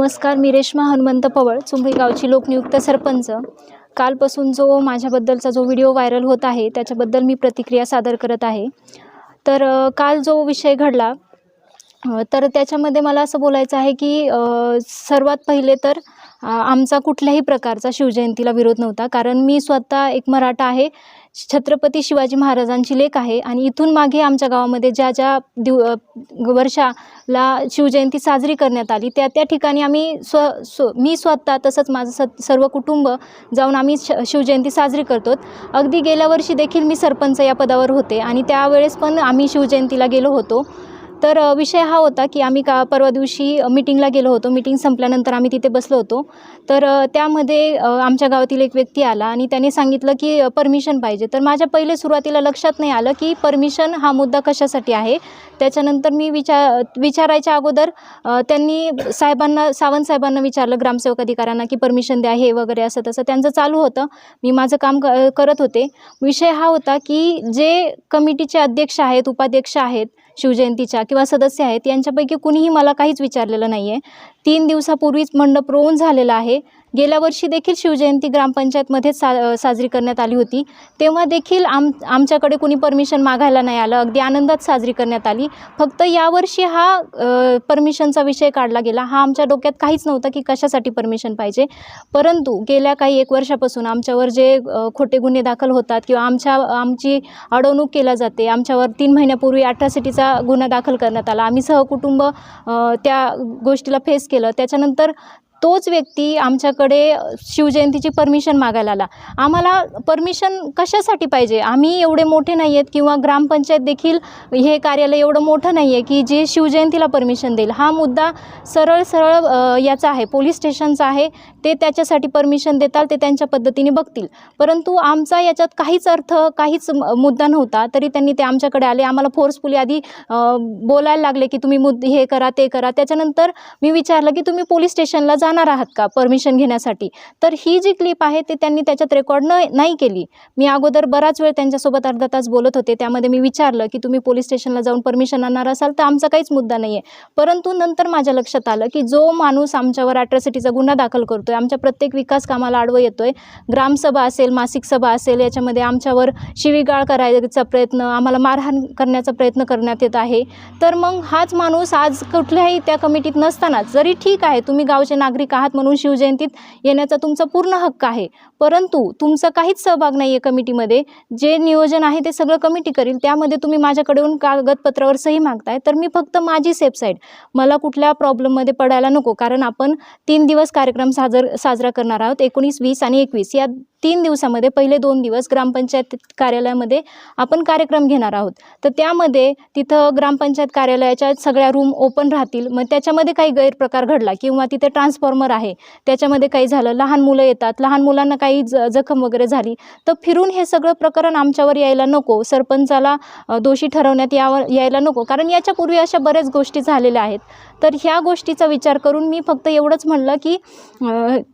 नमस्कार मी रेश्मा हनुमंत पवळ चुंबळी गावची लोकनियुक्त सरपंच. कालपासून जो माझ्याबद्दलचा जो व्हिडिओ व्हायरल होत आहे त्याच्याबद्दल मी प्रतिक्रिया सादर करत आहे. तर काल जो विषय घडला तर त्याच्यामध्ये मला असं बोलायचं आहे की सर्वात पहिले तर आमचा कुठल्याही प्रकारचा शिवजयंतीला विरोध नव्हता. कारण मी स्वतः एक मराठा आहे छत्रपती शिवाजी महाराजांची लेख आहे आणि इथून मागे आमच्या गावामध्ये ज्या ज्या दिव वर्षाला शिवजयंती साजरी करण्यात आली त्या त्या ठिकाणी आम्ही स्व स्व मी स्वतः तसंच माझं स सर्व कुटुंब जाऊन आम्ही श शिवजयंती साजरी करतो. अगदी गेल्या वर्षी देखील मी सरपंच या पदावर होते आणि त्यावेळेस पण आम्ही शिवजयंतीला गेलो होतो. तर विषय हा होता की आम्ही का परवा दिवशी मीटिंगला गेलो होतो. मीटिंग संपल्यानंतर आम्ही तिथे बसलो होतो. तर त्यामध्ये आमच्या गावातील एक व्यक्ती आला आणि त्याने सांगितलं की परमिशन पाहिजे. तर माझ्या पहिले सुरुवातीला लक्षात नाही आलं की परमिशन हा मुद्दा कशासाठी आहे? त्याच्यानंतर मी विचार विचारायच्या अगोदर त्यांनी साहेबांना सावंत साहेबांना विचारलं ग्रामसेवक अधिकाऱ्यांना की परमिशन द्या हे वगैरे असं तसं. त्यांचं चालू होतं. मी माझं काम क करत होते. विषय हा होता की जे कमिटीचे अध्यक्ष आहेत उपाध्यक्ष आहेत शिवजयंतीच्या किंवा सदस्य आहेत यांच्यापैकी कुणीही मला काहीच विचारलेलं नाही आहे तीन दिवसापूर्वीच मंडप रोवून झालेला आहे. गेल्या वर्षी देखील शिवजयंती ग्रामपंचायतमध्येच सा साजरी करण्यात आली होती. तेव्हा देखील आम आमच्याकडे कुणी परमिशन मागायला नाही आलं. अगदी आनंदात साजरी करण्यात आली. फक्त यावर्षी हा परमिशनचा विषय काढला गेला. हा आमच्या डोक्यात काहीच नव्हता की कशासाठी परमिशन पाहिजे. परंतु गेल्या काही एक वर्षापासून आमच्यावर जे खोटे गुन्हे दाखल होतात किंवा आमच्या आमची अडवणूक केल्या जाते आमच्यावर तीन महिन्यापूर्वी अट्रॉसिटीचा गुन्हा दाखल करण्यात आला. आम्ही सहकुटुंब त्या गोष्टीला फेस केलं. त्याच्यानंतर तोच व्यक्ती आमच्याकडे शिवजयंतीची परमिशन मागायला आला. आम्हाला परमिशन कशासाठी पाहिजे? आम्ही एवढे मोठे नाही आहेत किंवा ग्रामपंचायत देखील हे कार्यालय एवढं मोठं नाही आहे की जे शिवजयंतीला परमिशन देईल. हा मुद्दा सरळ सरळ याचा आहे. पोलीस स्टेशनचा आहे. ते त्याच्यासाठी परमिशन देताल ते त्यांच्या पद्धतीने बघतील. परंतु आमचा याच्यात काहीच अर्थ काहीच म- मुद्दा नव्हता. तरी त्यांनी ते आमच्याकडे आले. आम्हाला फोर्सफुली आधी बोलायला लागले की तुम्ही मुद्दे हे करा ते करा. त्याच्यानंतर मी विचारलं की तुम्ही पोलीस स्टेशनला जा जाणार आहात का? परमिशन घेण्यासाठी. तर ही जी क्लिप आहे ते त्यांनी त्याच्यात रेकॉर्ड न नाही केली. मी अगोदर बराच वेळ त्यांच्यासोबत अर्धा तास बोलत होते. त्यामध्ये मी विचारलं की तुम्ही पोलीस स्टेशनला जाऊन परमिशन आणणार असाल तर आमचा काहीच मुद्दा नाही आहे परंतु नंतर माझ्या लक्षात आलं की जो माणूस आमच्यावर अट्रॉसिटीचा गुन्हा दाखल करतोय आमच्या प्रत्येक विकास कामाला आडवं येतोय. ग्रामसभा असेल मासिक सभा असेल याच्यामध्ये आमच्यावर शिवीगाळ करायचा प्रयत्न आम्हाला मारहाण करण्याचा प्रयत्न करण्यात येत आहे. तर मग हाच माणूस आज कुठल्याही त्या कमिटीत नसतानाच जरी ठीक आहे तुम्ही गावचे नागरिक आहात म्हणून शिवजयंतीत येण्याचा तुमचा पूर्ण हक्क आहे. परंतु तुमचा काहीच सहभाग नाही आहे कमिटीमध्ये. जे नियोजन आहे ते सगळं कमिटी करील. त्यामध्ये तुम्ही माझ्याकडून कागदपत्रावर सही मागताय. तर मी फक्त माझी सेफसाईड मला कुठल्या प्रॉब्लेममध्ये पडायला नको. कारण आपण तीन दिवस कार्यक्रम साजर साजरा करणार आहोत. एकोणीस वीस आणि एकवीस. या तीन दिवसामध्ये पहिले दोन दिवस ग्रामपंचायत कार्यालयामध्ये आपण कार्यक्रम घेणार आहोत. तर त्यामध्ये तिथं ग्रामपंचायत कार्यालयाच्या सगळ्या रूम ओपन राहतील. मग त्याच्यामध्ये काही गैरप्रकार घडला किंवा तिथे ट्रान्सफॉर्मर आहे त्याच्यामध्ये काही झालं लहान मुलं येतात लहान मुलांना काही ज जखम वगैरे झाली तर फिरून हे सगळं प्रकरण आमच्यावर यायला नको. सरपंचाला दोषी ठरवण्यात यावं यायला नको. कारण याच्यापूर्वी अशा बऱ्याच गोष्टी झालेल्या आहेत. तर ह्या गोष्टीचा विचार करून मी फक्त एवढंच म्हणलं की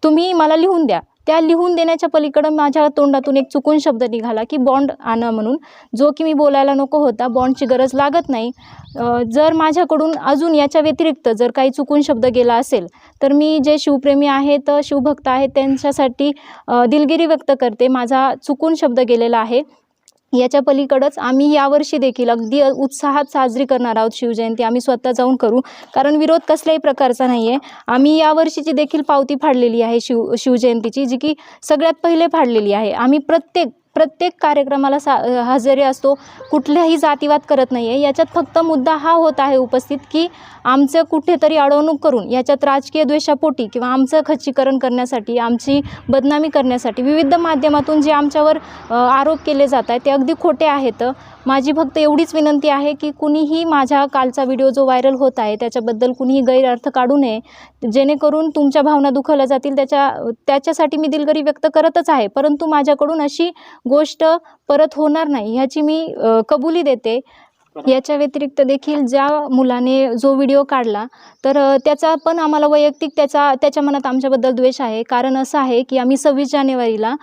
तुम्ही मला लिहून द्या. त्या लिहून देण्याच्या पलीकडं माझ्या तोंडातून एक चुकून शब्द निघाला की बॉन्ड आणा म्हणून. जो की मी बोलायला नको होता बॉन्डची गरज लागत नाही. जर माझ्याकडून अजून याच्या व्यतिरिक्त जर काही चुकून शब्द गेला असेल तर मी जे शिवप्रेमी आहेत शिवभक्त आहेत त्यांच्यासाठी दिलगिरी व्यक्त करते. माझा चुकून शब्द गेलेला आहे. याच्या पलीकडंच आम्ही यावर्षी देखील अगदी उत्साहात साजरी करणार आहोत शिवजयंती. आम्ही स्वतः जाऊन करू. कारण विरोध कसल्याही प्रकारचा नाही आहे आम्ही यावर्षीची देखील पावती फाडलेली आहे शिव शिवजयंतीची जी की सगळ्यात पहिले फाडलेली आहे. आम्ही प्रत्येक प्रत्येक कार्यक्रमाला सा हजेरी असतो. कुठल्याही जातीवाद करत नाही आहे याच्यात फक्त मुद्दा हा होत आहे उपस्थित की आमचं कुठेतरी अडवणूक करून याच्यात राजकीय द्वेषापोटी किंवा आमचं खच्चीकरण करण्यासाठी आमची बदनामी करण्यासाठी विविध माध्यमातून जे आमच्यावर आरोप केले जात आहेत ते अगदी खोटे आहेत. माझी फक्त एवढीच विनंती आहे की कुणीही माझ्या कालचा व्हिडिओ जो व्हायरल होत आहे त्याच्याबद्दल कुणीही गैरअर्थ काढू नये. जेणेकरून तुमच्या भावना दुखवल्या जातील त्याच्या त्याच्यासाठी मी दिलगरी व्यक्त करतच आहे. परंतु माझ्याकडून अशी गोष्ट परत होणार नाही ह्याची मी कबुली देते. याच्या व्यतिरिक्त देखील ज्या मुलाने जो व्हिडिओ काढला तर त्याचा पण आम्हाला वैयक्तिक त्याचा त्याच्या मनात आमच्याबद्दल द्वेष आहे. कारण असं आहे की आम्ही सव्वीस जानेवारीला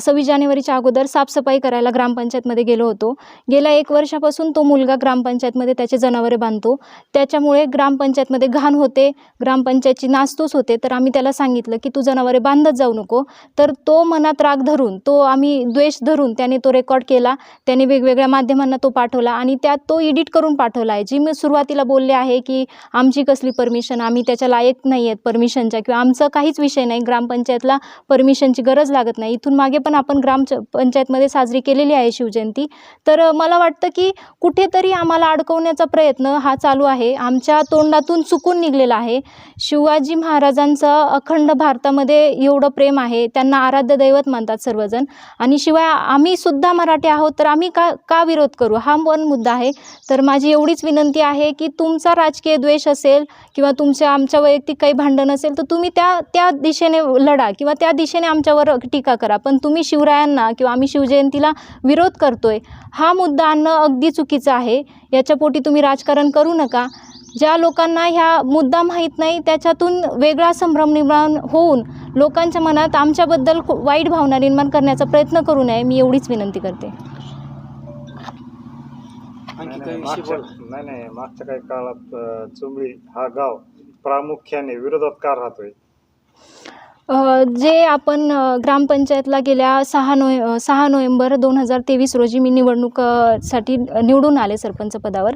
सव्वीस जानेवारीच्या अगोदर साफसफाई करायला ग्रामपंचायतमध्ये गेलो होतो. गेल्या एक वर्षापासून तो मुलगा ग्रामपंचायतमध्ये त्याचे जनावरे बांधतो. त्याच्यामुळे ग्रामपंचायतमध्ये घाण होते ग्रामपंचायतची नासधूस होते. तर आम्ही त्याला सांगितलं की तू जनावरे बांधत जाऊ नको. तर तो मनात राग धरून तो आम्ही द्वेष धरून त्याने तो रेकॉर्ड केला. त्याने वेगवेगळ्या माध्यमांना तो पाठवला आणि त्यात तो एडिट करून पाठवला आहे जी मी सुरुवातीला बोलले आहे की आमची कसली परमिशन आम्ही त्याच्या लायक नाही आहेत परमिशनच्या किंवा आमचा काहीच विषय नाही. ग्रामपंचायतला परमिशनची गरज लागत नाही. इथून मागे पण आपण ग्राम पंचायतमध्ये साजरी केलेली आहे शिवजयंती. तर मला वाटतं की कुठेतरी आम्हाला अडकवण्याचा प्रयत्न हा चालू आहे. आमच्या तोंडातून चुकून निघलेला आहे. शिवाजी महाराजांचं अखंड भारतामध्ये एवढं प्रेम आहे. त्यांना आराध्य दैवत मानतात सर्वजण. आणि शिवाय आम्ही सुद्धा मराठी आहोत तर आम्ही का का विरोध करू? हा पण मुद्दा आहे. तर माझी एवढीच विनंती आहे की तुमचा राजकीय द्वेष असेल किंवा तुमच्या आमच्या वैयक्तिक काही भांडण असेल तर तुम्ही त्या त्या दिशेने लढा किंवा त्या दिशेने आमच्यावर टीका करा. पण तुम्ही शिवरायांना किंवा आम्ही शिवजयंतीला विरोध करतोय हा मुद्दा आणणं अगदी चुकीचं आहे. याच्या पोटी तुम्ही राजकारण करू नका. ज्या लोकांना ह्या मुद्दा माहीत नाही त्याच्यातून वेगळा संभ्रम निर्माण होऊन लोकांच्या मनात आमच्याबद्दल वाईट भावना निर्माण करण्याचा प्रयत्न करू नये मी एवढीच विनंती करते. आणखी काही विषय मागच्या बोला. नाही नाही मागच्या काही काळात अं, चुंबळी हा गाव प्रामुख्याने विरोधात का राहतोय जे आपण ग्रामपंचायतला गेल्या सहा नोव्हे सहा नोव्हेंबर दोन हजार तेवीस रोजी मी निवडणुकासाठी निवडून आले सरपंच पदावर.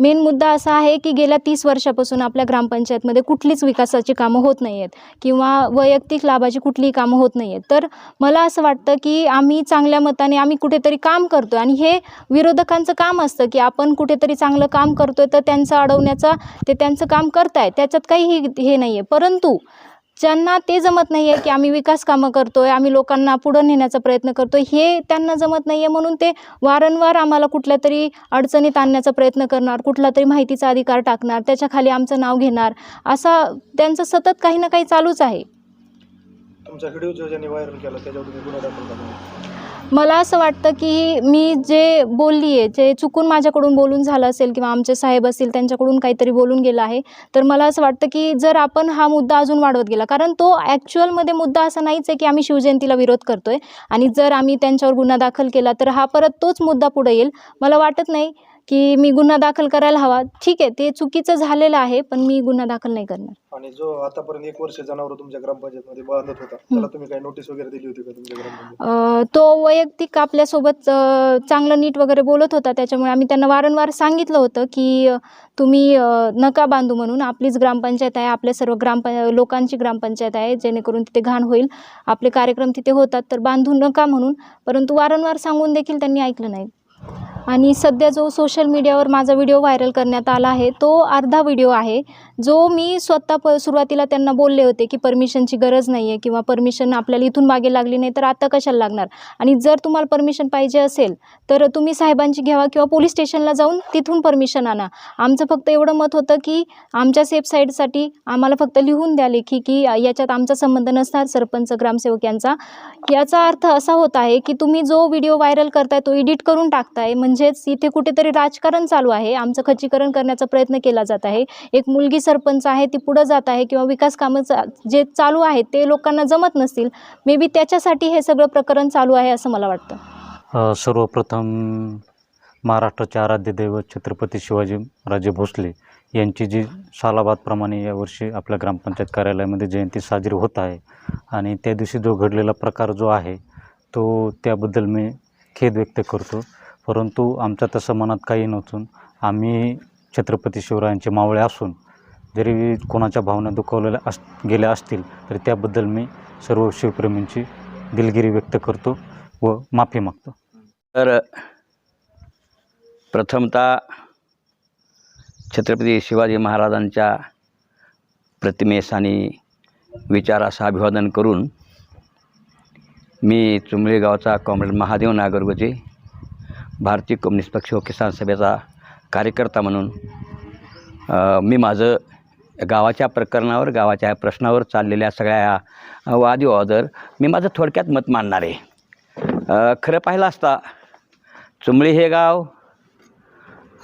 मेन मुद्दा असा आहे की गेल्या तीस वर्षापासून आपल्या ग्रामपंचायतमध्ये कुठलीच विकासाची कामं होत नाही आहेत किंवा वैयक्तिक लाभाची कुठलीही कामं होत नाही आहेत. तर मला असं वाटतं की आम्ही चांगल्या मताने आम्ही कुठेतरी काम करतो आणि हे विरोधकांचं काम असतं की आपण कुठेतरी चांगलं काम करतोय तर त्यांचं अडवण्याचा ते त्यांचं काम करताय त्याच्यात काही हे नाही आहे परंतु ज्यांना ते जमत नाही आहे की आम्ही विकास कामं करतोय आम्ही लोकांना पुढं नेण्याचा प्रयत्न करतोय हे त्यांना जमत नाही आहे म्हणून ते वारंवार आम्हाला कुठल्या तरी अडचणीत आणण्याचा प्रयत्न करणार कुठला तरी माहितीचा अधिकार टाकणार त्याच्याखाली आमचं नाव घेणार असा त्यांचं सतत काही ना काही चालूच आहे. तुमचा व्हिडिओ जो ज्यांनी व्हायरल केला त्याच्यावर तुम्ही गुन्हा दाखल मला असं वाटतं की मी जे बोलली आहे जे चुकून माझ्याकडून बोलून झालं असेल किंवा आमचे साहेब असतील त्यांच्याकडून काहीतरी बोलून गेलं आहे तर मला असं वाटतं की जर आपण हा मुद्दा अजून वाढवत गेला कारण तो ॲक्च्युअलमध्ये मुद्दा असा नाहीच आहे की आम्ही शिवजयंतीला विरोध करतोय आणि जर आम्ही त्यांच्यावर गुन्हा दाखल केला तर हा परत तोच मुद्दा पुढे येईल. मला वाटत नाही. की मी गुन्हा दाखल करायला हवा. ठीक आहे ते चुकीचं झालेलं आहे पण मी गुन्हा दाखल नाही करणार. आणि जो आतापर्यंत एक वर्ष जनावर तुमच्या ग्रामपंचायतमध्ये बांधत होता त्याला तुम्ही काही नोटीस वगैरे दिली होती का तुमच्या ग्रामपंचायत? अ, तो वैयक्तिक आपल्यासोबत अ, चांगलं नीट वगैरे बोलत होता त्याच्यामुळे आम्ही त्यांना वारंवार सांगितलं होतं की अ, तुम्ही अ, नका बांधू म्हणून. आपलीच ग्रामपंचायत आहे आपल्या सर्व ग्रामप लोकांची ग्रामपंचायत आहे जेणेकरून तिथे घाण होईल. आपले कार्यक्रम तिथे होतात तर बांधू नका म्हणून. परंतु वारंवार सांगून देखील त्यांनी ऐकलं नाही. आणि सध्या जो सोशल मीडियावर माझा व्हिडिओ व्हायरल करण्यात आला आहे तो अर्धा व्हिडिओ आहे. जो मी स्वतः प सुरुवातीला त्यांना बोलले होते की परमिशनची गरज नाही आहे किंवा परमिशन आपल्याला इथून मागे लागली नाही तर आता कशाला लागणार? आणि जर तुम्हाला परमिशन पाहिजे असेल तर तुम्ही साहेबांची घ्यावा किंवा पोलीस स्टेशनला जाऊन तिथून परमिशन आणा. आमचं फक्त एवढं मत होतं की आमच्या सेफ साईडसाठी आम्हाला फक्त लिहून द्या लेखी की याच्यात आमचा संबंध नसणार सरपंच ग्रामसेवक यांचा. याचा अर्थ असा होत आहे की तुम्ही जो व्हिडिओ व्हायरल करताय तो एडिट करून टाकताय. म्हणजे म्हणजेच इथे कुठेतरी राजकारण चालू आहे. आमचं खच्चीकरण करण्याचा प्रयत्न केला जात आहे. एक मुलगी सरपंच आहे ती पुढं जात आहे किंवा विकास कामं चा जे चालू आहेत ते लोकांना जमत नसतील मे बी त्याच्यासाठी हे सगळं प्रकरण चालू आहे असं मला वाटतं. सर्वप्रथम महाराष्ट्राचे आराध्य दैवत छत्रपती शिवाजी राजे भोसले यांची जी सालाबादप्रमाणे यावर्षी आपल्या ग्रामपंचायत कार्यालयामध्ये जयंती साजरी होत आहे आणि त्या दिवशी जो घडलेला प्रकार जो आहे तो त्याबद्दल मी खेद व्यक्त करतो. परंतु आमच्या तसं मनात काही नसून आम्ही छत्रपती शिवरायांचे मावळे असून जरी कोणाच्या भावना दुखावलेल्या अस गेल्या असतील तरी त्याबद्दल मी सर्व शिवप्रेमींची दिलगिरी व्यक्त करतो व माफी मागतो. तर प्रथमतः छत्रपती शिवाजी महाराजांच्या प्रतिमेस आणि विचारास अभिवादन करून मी चुंबळे गावचा कॉम्रेड महादेव नागरगोजे भारतीय कम्युनिस्ट पक्ष व किसान सभेचा कार्यकर्ता म्हणून मी माझं गावाच्या प्रकरणावर गावाच्या प्रश्नावर चाललेल्या सगळ्या ह्या वादविवादावर मी माझं थोडक्यात मत मांडणार आहे. खरं पाहिलं असता चुंबळी हे गाव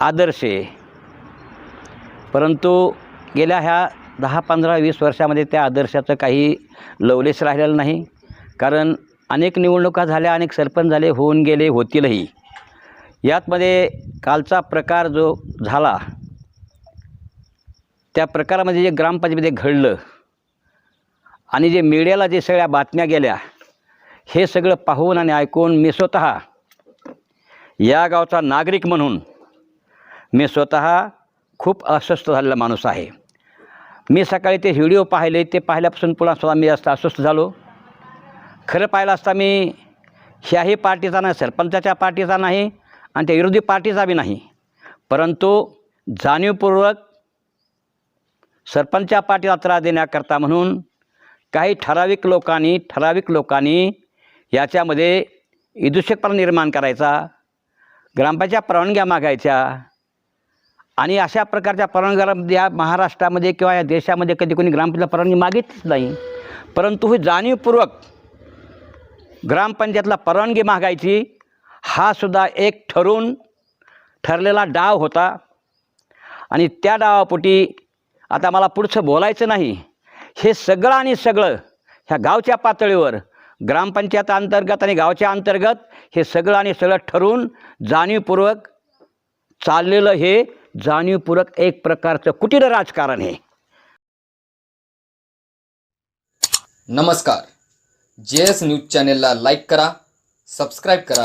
आदर्श आहे. परंतु गेल्या ह्या दहा पंधरा वीस वर्षामध्ये त्या आदर्शाचं काही लवलेस राहिलेलं नाही. कारण अनेक निवडणुका झाल्या अनेक सरपंच झाले होऊन गेले होतीलही. यातमध्ये कालचा प्रकार जो झाला त्या प्रकारामध्ये जे ग्रामपंचायतीमध्ये घडलं आणि जे मीडियाला जे सगळ्या बातम्या गेल्या हे सगळं पाहून आणि ऐकून मी स्वतः या गावचा नागरिक म्हणून मी स्वतः खूप अस्वस्थ झालेला माणूस आहे. मी सकाळी ते व्हिडिओ पाहिले ते पाहिल्यापासून पुन्हा स्वतः मी जास्त अस्वस्थ झालो. खरं पाहिलं असता मी ह्याही पार्टीचा नाही सरपंचाच्या पार्टीचा नाही आणि त्या विरोधी पार्टीचा बी नाही. परंतु जाणीवपूर्वक सरपंचा पाठीला त्रास देण्याकरता म्हणून काही ठराविक लोकांनी ठराविक लोकांनी याच्यामध्ये इदूषकपणा निर्माण करायचा ग्रामपंचायत परवानग्या मागायच्या आणि अशा प्रकारच्या परवानग्या या महाराष्ट्रामध्ये किंवा या देशामध्ये कधी कोणी ग्रामपंचायत परवानगी मागितलीच नाही. परंतु ही जाणीवपूर्वक ग्रामपंचायतला परवानगी मागायची हा सुद्धा एक ठरून ठरलेला डाव होता. आणि त्या डावापोटी आता मला पुढचं बोलायचं नाही. हे सगळं आणि सगळं ह्या गावच्या पातळीवर ग्रामपंचायत अंतर्गत आणि गावच्या अंतर्गत हे सगळं आणि सगळं ठरवून जाणीवपूर्वक चाललेलं हे जाणीवपूर्वक एक प्रकारचं कुटीर राजकारण हे. नमस्कार. जे एस न्यूज चॅनेलला लाईक करा सबस्क्राईब करा